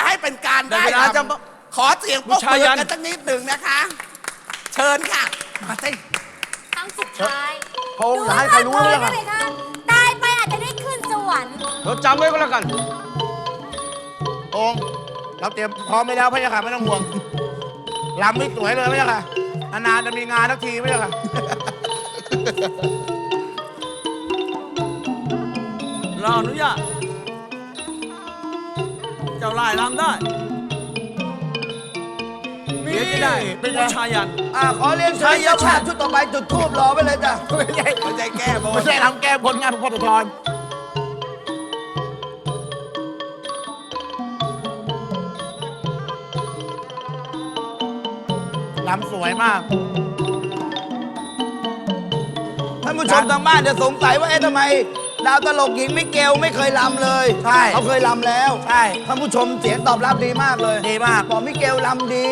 จะให้เป็นการได้ได้เวลาจะลำขอเสียงปรบผู้ชายมือยันกันสักนิดหนึ่งนะคะ เชิญค่ะ มาสิครั้งสุดท้ายพระองค์อย่าให้ใครรู้นะดูเรื่องไว้อะเลยค่ะตายไปอาจจะได้ขึ้นสวรรค์เราจำไว้ก็แล้วกัน องค์เราเตรียมพร้อมไปแล้วพระเจ้าค่ะไม่ต้องห่วงลำไม่สวยเลยพระเจ้าค่ะนานๆจะมีงานสักทีพระเจ้าค่ะเราอนุญาต เจ้าไล่ลำได้เดี๋ยวจะได้เป็นไงผู้ชายยัน อ่าขอเรียนเชิญเจ้าภาพชุดต่อไปจุดทูบรอไว้เลยจ้ะไม่ใช่ไม่ใช่แก้บนไม่ใช่ทำแก้บนงานพระพุทธทรลำสวยมากท่านผู้ชมทางบ้านจะสงสัยว่าเอ๊ะทำไม ดาวตลกหญิงมิเกลไม่เคยลำเลยใช่เขาเคยลำแล้วใช่ท่านผู้ชมเสียงตอบรับดีมากเลยดีมากบอกมิเกลลำดี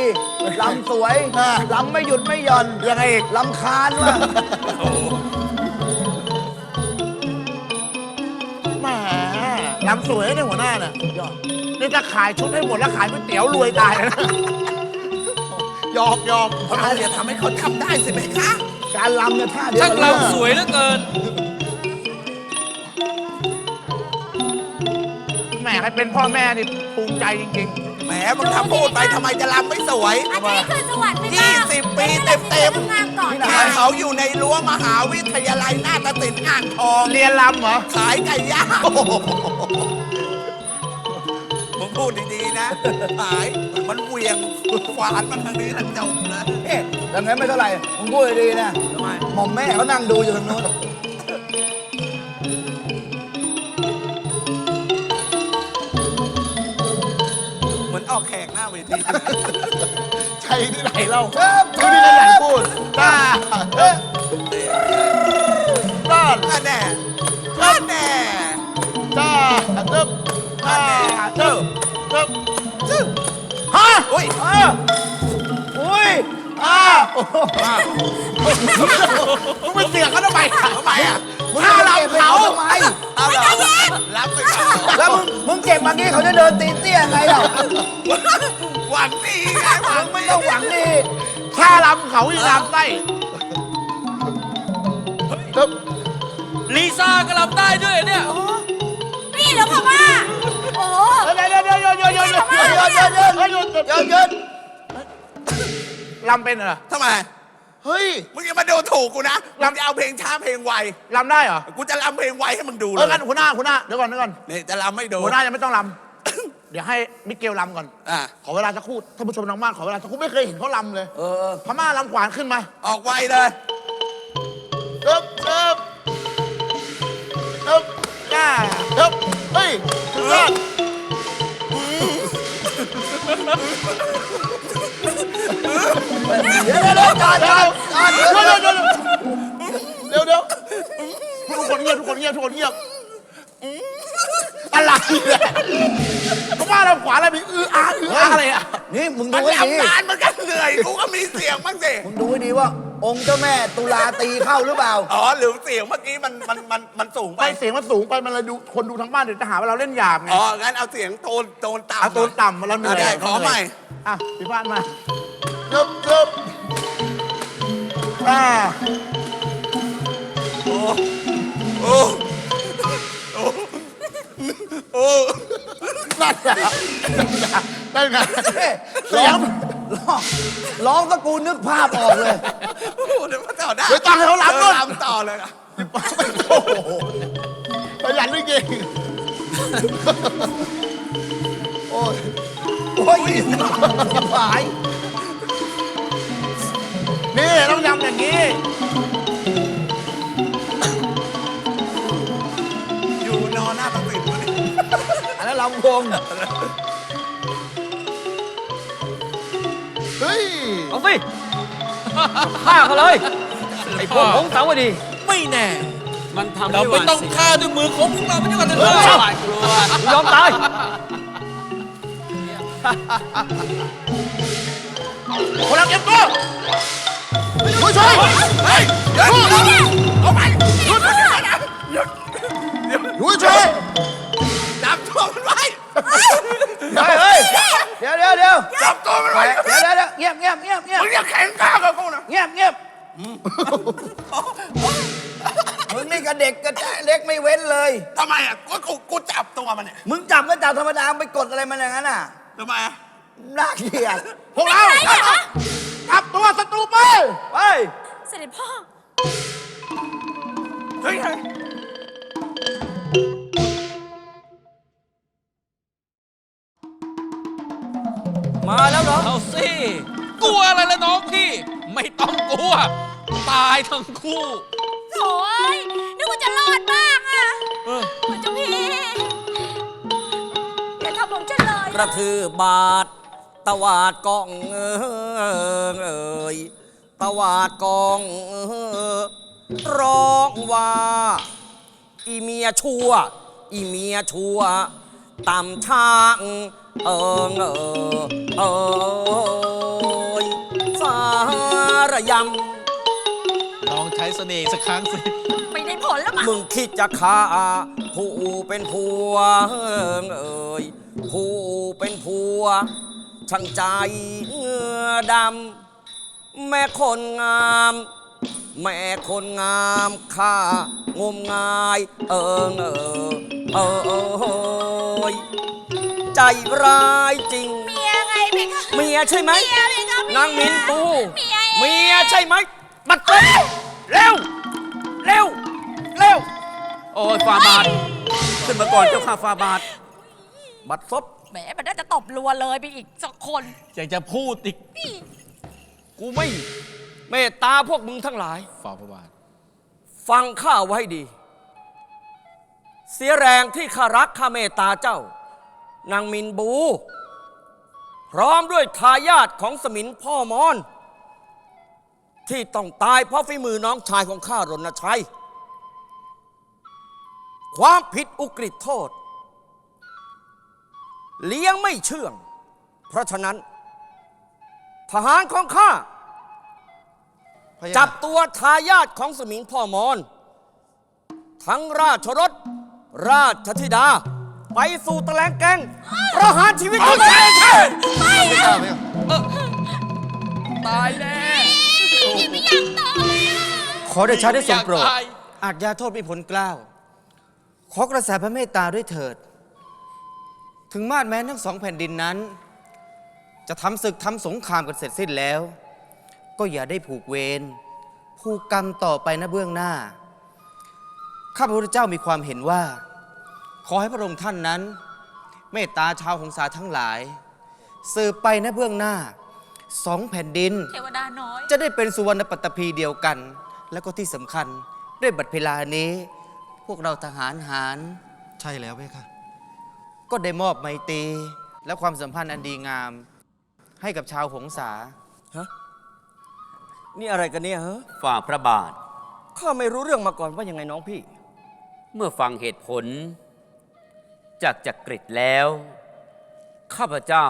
ลำสวยอ่า ลำไม่หยุดไม่หย่อนยังไงอีก ลำคาญว่ะ แหมลำสวยเนี่ยหัวหน้าน่ะยอดนี่ถ้าขายชุดให้หมดแล้วขายก๋วยเตี๋ยวรวยตายเลยนะหยอกหยอกเพราะเราอย่าทำให้เขาทำได้สิไหมคะการลำเนี่ยท่าเดียวช่างกันเราเลยสวยเหลือเกิน มให้เป็นพ่อแม่นี่ภูมิใจจริงแหมมึงทำพูดไปทำไมจะรำไม่สวยอาจจะได้ขึ้นสวรรค์ไม่ได้ยี่สิบปีเต็มๆงานก่อนแค่เขาอยู่ในรั้วมหาวิทยาลัยนาฏศิลป์อ่างทองๆเรียนลำเหรอ ขายไก่ย่างมึงพูดดีๆนะ ขายมันเหวียงฝานมันทางนี้นะจบนะเอ๊ะอย่างนั้นไม่เท่าไหร่ผมพูดดีๆนะ ทำไม หม่อมแม่เขานั่งดูอยู่ทางโน้น อนออกแขกหน้าเวทีใช่ที่ไหนเล่าเอ๊ะดูนี่กันไหนพูดบ้าเอ๊ะบ้านนั่นแน่นั่นแน่จ้าเติบจ้าเติบเติบจึ๊บฮะอุ้ยอ้าอุ้ยอ้ามึงไปเสียงเขาทำไมทำไมอะมึงถ้าจะ เก็บมางี้เขาจะเดินตีนเตี้ยไงเราหวังดีไงหวัมึงงไม่ต้องหวังดีถ้าลำเขาอีกลำไส้ตึ๊บลีซ่าก็ลำได้ด้วยเนี่ยนี่เหรอพ่อว่าโอ้โหเดี๋ยวเดี๋ยวเดี๋ยวเดี๋ยวเดี๋ยวเดี๋ยวเดี๋ยวเยินเยินเยินเฮ้ยหยุดหยุดเยินเยินลำเป็นเหรอทำไม เฮ้ยมึงอย่ามาดูถูกกูนะมึงจะเอาเพลงช้าเพลงไวลำได้เหรอ กูจะรำเพลงไวให้มึงดูเลเออยงั้นหัวหน้าหัวหน้าเดี๋ยวก่อนเดี๋ยวก่อนนี่จะรำไม่ดูหัวหน้ายังไม่ต้องลำ เดี๋ยวให้มิเกลลำก่อน อะขอเวลาสักครู่ท่านผู้ชมทางบ้านขอเวลาสักครู่ไม่เคยเห็นเขาลำเลยเออ พม่าลำขวานขึ้นมาออกไวเลยตึ๊บตึ๊บตึ๊บจ้าตึ๊บเฮ้ยสุดยอด เดี๋ยวเดี๋ยวเดี๋ยวจอดจอดจอดเดี๋ยวเดี๋ยวเดี๋ยวเดี๋ยวเดี๋ยวเดี๋ยวทุกคนเงียบทุกคนเงียบทุกคนเงียบอะไรเนี่ยพม่าลำขวานอะไรมีอื้ออาอื้ออาอะไรอะนี่มึงมัดูนให้ดีรำนานมันก็เหนื่อยกูก็มีเสียงบ้างสิมึงดูให้ดีว่า องค์เจ้าแม่ตุลาตีเข้าหรือเปล่า อ๋อหรือเสียงเมื่อกี้มันมันมันมันสูงไปไปเสียงมันสูงไปมันเลยดูคนดูทางบ้านเดี๋ยวจะหาว่าเราเล่นหยาบไงอ๋อ งั้นเอาเสียงโทนโทนต่ำเอาตัวต่ำมาแล้วเหนื่อยได้ขอใหม่ อะพี่พานมาจึ๊บจึ๊บ อ่าโอ้โอ้โอ้นั่นไงนั่นไงเสียงร้องร้องตะกูนึกภาพออกเลยโหเดี๋ยวมาต่อได้เดี๋ยวตั้งให้เขารับเอก่ออนรำต่อเลยอะโอ้โหขยันด้วยเก่งโอ้ยโอ้ยหาย นี่ต้องยำอย่างนี้ อยู่นอนหน้าตักสินมาเนี่ยอันนั้นลำวงเฮ้ย เอาสิฆ่าเขาเลย ไอ้พวกของสาวดี ไม่แน่ มันทำเราไม่ต้องฆ่าด้วยมือของพวกเราไม่ใช่กันเถอะยอมตาย คนละเก็บตัว ผู้ช่วยเฮ้ยเดี๋ยวเดี๋ยวเอาไปหยุดหยุดหยุดหยุดผู้ช่วยจับตัวมันไว้เฮ้ยเฮ้ยอย่างียบเงียบเงียบมึงอย่าแข็งข้าวกับกูนะเงียบเงียบมึงนี่กับเด็กกับเล็กไม่เว้นเลยทำไมอะกูกูกูจับตัวมันเนี่ยมึงจับก็จับธรรมดาไปกดอะไรมันอย่างนั้นอะทำไมอะน่าเกลียดพวกเรา จับตัวศัตรูไป ไป เสด็จพ่อเฮ้ยเฮ้ยมาแล้วเหรอ เอาสิ กลัวอะไรละน้องพี่ ไม่ต้องกลัว ตายทั้งคู่ โถ่ยนึกว่าจะรอดบ้างอะเออเหมือนเจ้าพี่อย่าทำผมฉันเลย กระทืบบาท ตวาดกองเอยตวาดกองเอยร้องว่าอีเมียชั่ว อีเมียชั่วต่ำช้างเอิงเออเอยสารยลองใช้เสน่ห์สักครั้งสิ ไม่ได้ผลแล้วมั้งำมึงคิดจะฆ่าผู้เป็นผัวเอิงเอยผู้เป็นผัว ช่างใจเหงื่อดำ แม่คนงาม แม่คนงามข้างมงาย เอิงเออเออเอยใจร้ายจริง เมียไงพี่คะเมียใช่ไหม เมียพี่คะเมียนางมินปู เมียเองเมียใช่ไหมบัดซบเร็ว เร็ว เร็ว โอ้ยฟาบาท ขึ้นมาก่อนเจ้าข้าฟาบาท บัดซบ แหมมันน่าจะตบรัวเลยไปอีกสักคนอยากจะพูดอีก กูไม่เมตตาพวกมึงทั้งหลาย ฝ่าพระบาท ฟังข้าไว้ให้ดี เสียแรงที่ข้ารักข้าเมตตาเจ้า นางมินบู พร้อมด้วยทายาทของสมินพ่อมอน ที่ต้องตายเพราะฝีมือน้องชายของข้ารณชัย ความผิดอุกฤษโทษ เลี้ยงไม่เชื่อง เพราะฉะนั้น ทหารของข้าจับตัวทายาทของสมิงพ่อมอน ทั้งราชรถ ราชธิดา ไปสู่ตะแลงแกงประหารชีวิตใช่ใช่ตายแน่ไม่อยากตายอะขอได้ชาได้ทรงโปรด อยากตาย อาจยาโทษมีผลกล้าว ขอกระแสพระเมตตาด้วยเถิด ถึงมาดแม้นทั้งสองแผ่นดินนั้น จะทำศึกทำสงครามกันเสร็จสิ้นแล้ว ก็อย่าได้ผูกเวรผูกกรรมต่อไปนะเบื้องหน้า ข้าพระพุทธเจ้ามีความเห็นว่า ขอให้พระองค์ท่านนั้น เมตตาชาวหงสาทั้งหลาย สืบไปนะเบื้องหน้าสองแผ่นดิน เทวดาน้อย จะได้เป็นสุวรรณปัตตภีเดียวกัน แล้วก็ที่สำคัญด้วยบัตรเพลานี้ พวกเราทหารหาร ใช่แล้วไหมคะ ก็ได้มอบไมตรีและความสัมพันธ์อันดีงาม ให้กับชาวหงสานี่อะไรกันเนี่ยฮะฝ่าพระบาท ข้าไม่รู้เรื่องมาก่อนว่ายังไงน้องพี่ เมื่อฟังเหตุผล จากจักริดแล้ว ข้าพเจ้า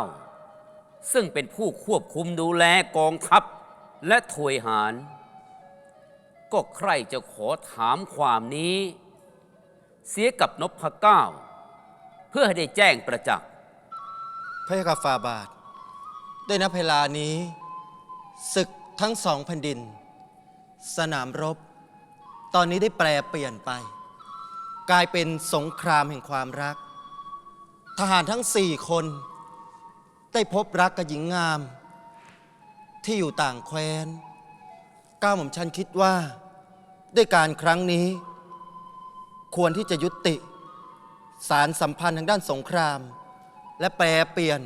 ซึ่งเป็นผู้ควบคุมดูแลกองทัพ และถวยหาร ก็ใครจะขอถามความนี้ เสียกับนพเก้า เพื่อให้ได้แจ้งประจักษ์ พระยาฟาบาทด้วยนับเวลานี้ ศึกทั้งสองแผ่นดิน สนามรบ ตอนนี้ได้แปลเปลี่ยนไป กลายเป็นสงครามแห่งความรัก ทหารทั้งสี่คน ได้พบรักกับหญิงงาม ที่อยู่ต่างแคว้นก้าวหม่อมชันคิดว่า ด้วยการครั้งนี้ ควรที่จะยุติ สารสัมพันธ์ทางด้านสงคราม และแปลเปลี่ยน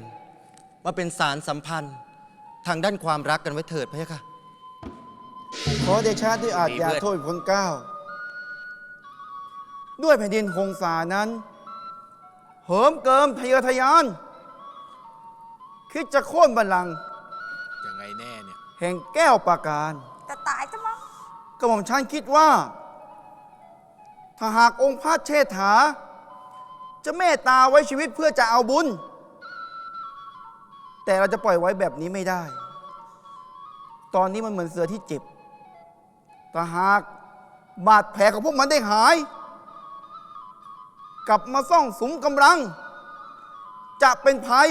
มาเป็นสารสัมพันธ์ทางด้านความรักกันไว้เถิดพะยะค่ะ ขอเดชะที่อาจมีอย่าเพื่อนโทษคนเก้าวด้วยแผ่นดินคงสานั้น เหิมเกิมทะเยอทะยาน คิดจะโค่นบัลลังก์ยังไงแน่เนี่ย แห่งแก้วปราการแต่ตายจะมั้งกระหม่อมชันคิดว่า ถ้าหากองค์พระเชษฐา จะเมตตาไว้ชีวิตเพื่อจะเอาบุญ แต่เราจะปล่อยไว้แบบนี้ไม่ได้ ตอนนี้มันเหมือนเสือที่เจ็บถ้าหากบาดแผลของพวกมันได้หาย กลับมาซ่องสุมกำลัง จะเป็นภัย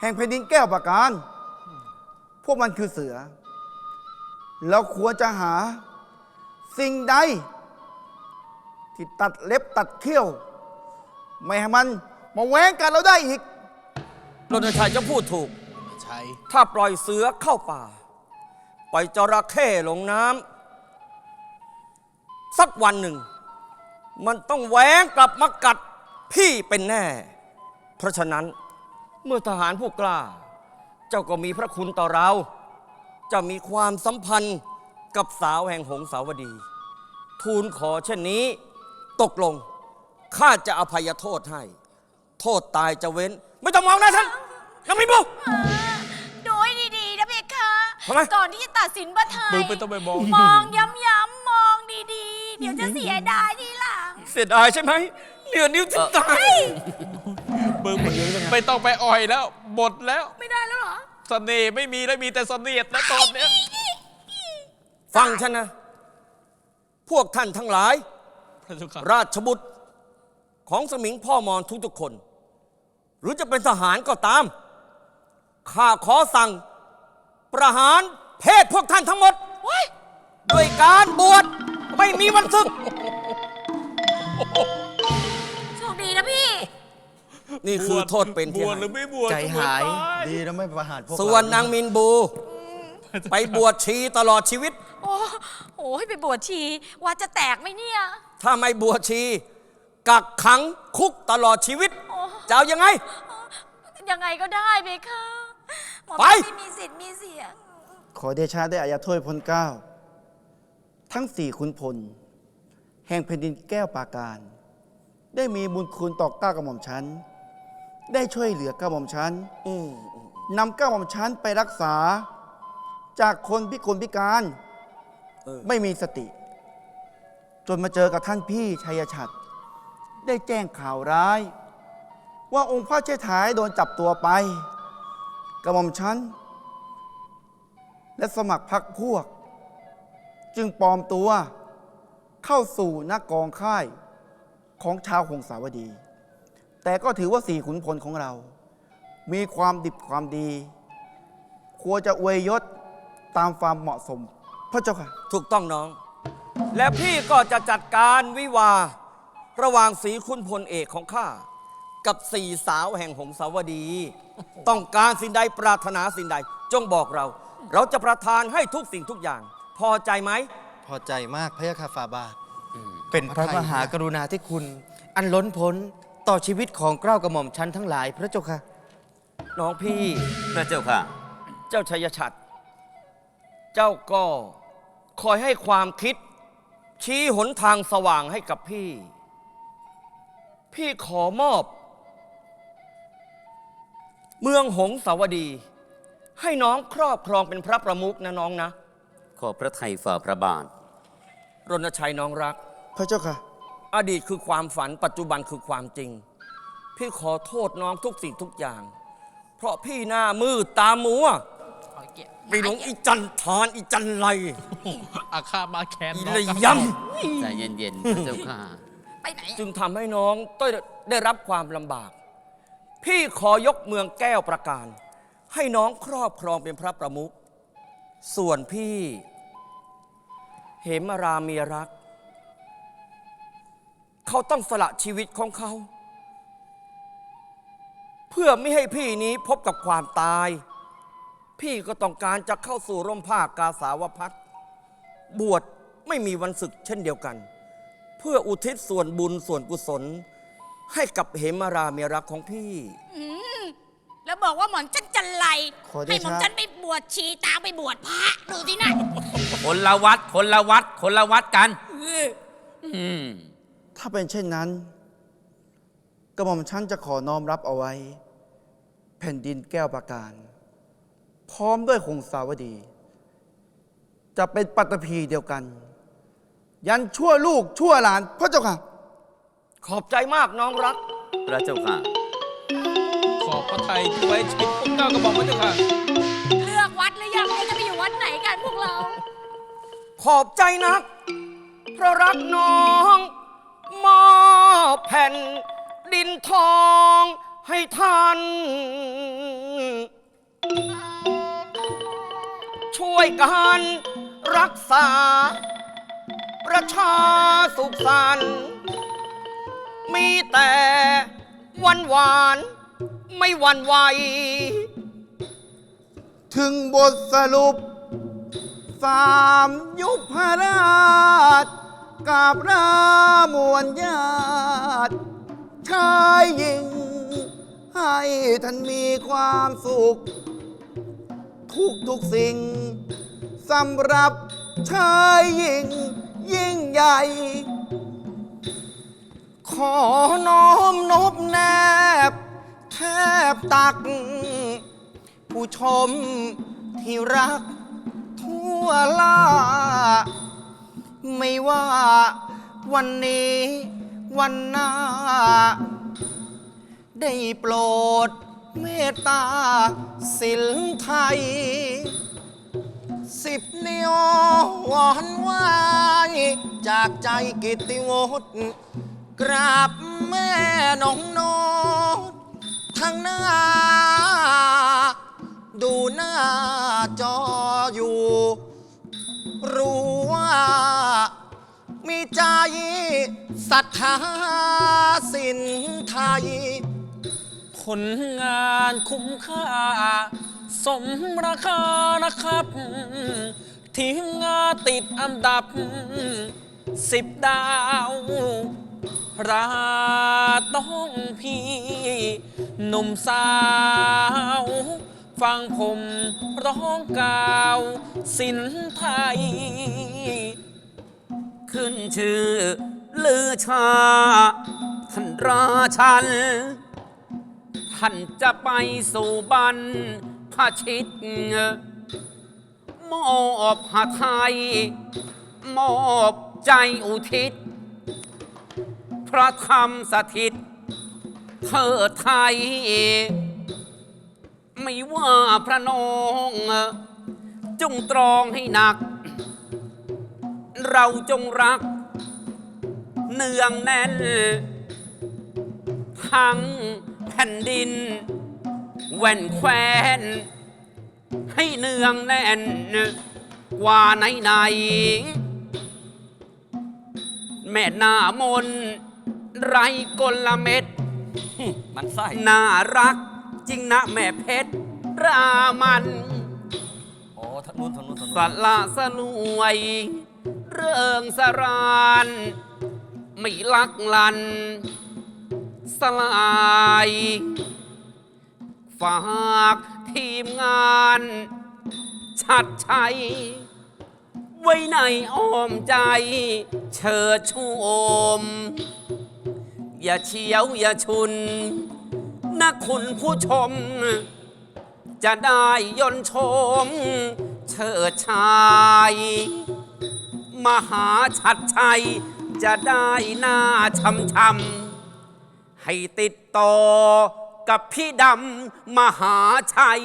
แห่งแผ่นดินแก้วประการวกมันคือเสือแล้วควรจะหาสิ่งใดที่ตัดเล็บตัดเขี้ยว ไม่ให้มันมาแหวงกันเราได้อีก รณชัยจะพูดถูก ใช่ถ้าปล่อยเสือเข้าป่า ปล่อยจระเข้ลงน้ำสักวันหนึ่ง มันต้องแหวงกลับมากัดพี่เป็นแน่ เพราะฉะนั้นเมื่อทหารผู้กล้า เจ้าก็มีพระคุณต่อเราจะมีความสัมพันธ์กับสาวแห่งหงสาวดี ทูลขอเช่นนี้ ตกลง ข้าจะอภัยโทษให้ โทษตายจะเว้น ไม่ต้องมองหนะท่านน้ำมินบุ ดูให้ดีๆนะเพคะทำไม ก่อนที่จะตัดสินพระไทยมึงไม่ต้องไปมอง มองย้ำๆมองดีๆ เดี๋ยวจะเสียดายทีหลัง เสียดายใช่ไหมเหลือนิ้วจะตายมึงไม่ต้องไปอ่อยแล้วหมดแล้วไม่ได้แล้วเหรอ เสน่ห์ไม่มีแล้วมีแต่เสนียดแล้วตอนเนี้ยฟังฉันนะ พวกท่านทั้งหลาย พระเจ้าค่ะ ราชบุตร ของสมิงพ่อมอนทุกๆคน หรือจะเป็นทหารก็ตาม ข้าขอสั่งประหารเพศพวกท่านทั้งหมดด้วยการบวชไม่มีวันศึก โชคดีนะพี่ นี่คือโทษเป็นบที่วชหรือไม่บวชใจหายก็ไม่ไปดีนะไม่ประหารพวกส่วนเรนางมินบู ไปบวชชีตลอดชีวิต โอ้โหไปบวชชีว่าจะแตกไหมเนี่ย ถ้าไม่บวชชี กักขังคุกตลอดชีวิตโอ้จะเอายังไง ยังไงก็ได้เบค่ะหมอไป ไม่มีสิทธิ์มีเสียง ขอเดชะได้อายาโทษพลเกล้า ทั้งสี่ขุนพล แห่งแผ่นดินแก้วปราการ ได้มีบุญคุณต่อเก้ากระหม่อมชั้นได้ช่วยเหลือเก้าหม่อมชั้นอืมนำเก้าหม่อมชั้นไปรักษา จากคนพิกลพิการ เออ ไม่มีสติ จนมาเจอกับท่านพี่ชัยชัด ได้แจ้งข่าวร้าย ว่าองค์พระเชษฐายโดนจับตัวไป กระหม่อมชั้น และสมัครพรรคพวก จึงปลอมตัวเข้าสู่นักกองค่ายของชาวหงสาวดี แต่ก็ถือว่าสี่ขุนพลของเรา มีความดิบความดี ควรจะอวยยศตามความเหมาะสม พระเจ้าค่ะ ถูกต้องน้อง และพี่ก็จะจัดการวิวาห์ ระหว่างสีคุณพลเอกของข้า กับสี่สาวแห่งหงสาวดี ต้องการสิ่งใดปรารถนาสิ่งใด จงบอกเรา เราจะประทานให้ทุกสิ่งทุกอย่าง พอใจไหม พอใจมากพระยาคาฟาบาท เป็นพระมหากรุณาธิคุณ อันล้นพ้นต่อชีวิตของเกล้ากระหม่อมชั้นทั้งหลาย พระเจ้าค่ะ น้องพี่ พระเจ้าค่ะ เจ้าชัยชัด เจ้าก็คอยให้ความคิด ชี้หนทางสว่างให้กับพี่ พี่ขอมอบ เมืองหงสาวดี ให้น้องครอบครองเป็นพระประมุขนะน้องนะ ขอพระไทยฝ่าพระบาท รณชัยน้องรัก พระเจ้าค่ะ อดีตคือความฝันปัจจุบันคือความจริง พี่ขอโทษน้องทุกสิ่งทุกอย่าง เพราะพี่หน้ามืดตามัวไปหลงอีจันทานอีจันไรอาฆาตมาแค้นอีน้องระกับยใจเย็นๆพระเจ้าค่ะ ไปไหน จึงทำให้น้องต้องได้รับความลำบาก พี่ขอยกเมืองแก้วประการ ให้น้องครอบครองเป็นพระประมุขส่วนพี่ เหมรามีรัก เขาต้องสละชีวิตของเขา เพื่อไม่ให้พี่นี้พบกับความตาย พี่ก็ต้องการจะเข้าสู่ร่มผ้ากาสาวพัดบวชไม่มีวันศึกเช่นเดียวกัน เพื่ออุทิศส่วนบุญส่วนกุศล ให้กับเหมราเมียรักของพี่แล้วบอกว่าหมอนจันจันไรขอเดชะ ให้หมอนจันไปบวชชีตามไปบวชพระดูสินะคนละวัด คนละวัด คนละวัดกัน อืมถ้าเป็นเช่นนั้นกระหม่อมชั้นจะขอน้อมรับเอาไว้ แผ่นดินแก้วประการ พร้อมด้วยหงสาวดี จะเป็นปัตตภีเดียวกัน ยันชั่วลูกชั่วหลานพระเจ้าค่ะ ขอบใจมากน้องรัก พระเจ้าค่ะ ขอพระไทยไว้ชิดพวกเก้ากระบอกพระเจ้าค่ะเลือกวัดหรือยังว่าจะไปอยู่วัดไหนกันพวกเรา ขอบใจนัก เพราะรักน้องมอบแผ่น ดินทองให้ท่านวยกันรักษา ประชาสุขสันต์มีแต่วันหวานไม่หวันไหว ถึงบทสรุป สามยุคพระราชกราบรามวลญาติชายหญิง ให้ท่านมีความสุข ทุกทุกๆสิ่งสำหรับชายหญิง ยิ่งใหญ่ ขอน้อมนบแนบ แทบตัก ผู้ชมที่รัก ทั่วล่า ไม่ว่าวันนี้วันหน้า ได้โปรดเมตตาศิลไทย สิบนิ้วหวอนไหวจากใจกิตติวตกราบแม่น้องโนดทั้งหน้า ดูหน้าจออยู่ รู้ว่า มีใจศรัทธาสินไทย ผลงานคุ้มค่า สมราคานะครับทีมงาติดอันดับสิบดาว ราต้องพี่ หนุ่มสาว ฟังผมร้องกล่าว สินไทย ขึ้นชื่อลือชา ท่านราชัน ท่านจะไปสู่บัน พระชิต มอบหาไทย มอบใจอุทิศ พระธรรมสถิตเธอไทย ไม่ว่าพระนองจงตรองให้หนัก เราจงรัก เนืองแน่น ทั้งแผ่นดิน แว่นแควนให้เนืองแน่นกว่าไหนไหนๆแม่หน้ามนไรกลเม็ด มันไส้น่ารักจริงนะแม่เพชรรามันอ๋อทางนู้นทางนู้นทางสนู้นละสลวย เริงสรานไม่ลักลัน สลาย ฝากทีมงานชัดชัย ไว้ในอ้อมใจ เชิดชูอม อย่าเฉียวอย่าชุน นะคุณผู้ชม จะได้ยนชม เชิดชาย มหาชัดชัย จะได้หน้าช้ำช้ำให้ติดต่อ กับพี่ดำมหาชัย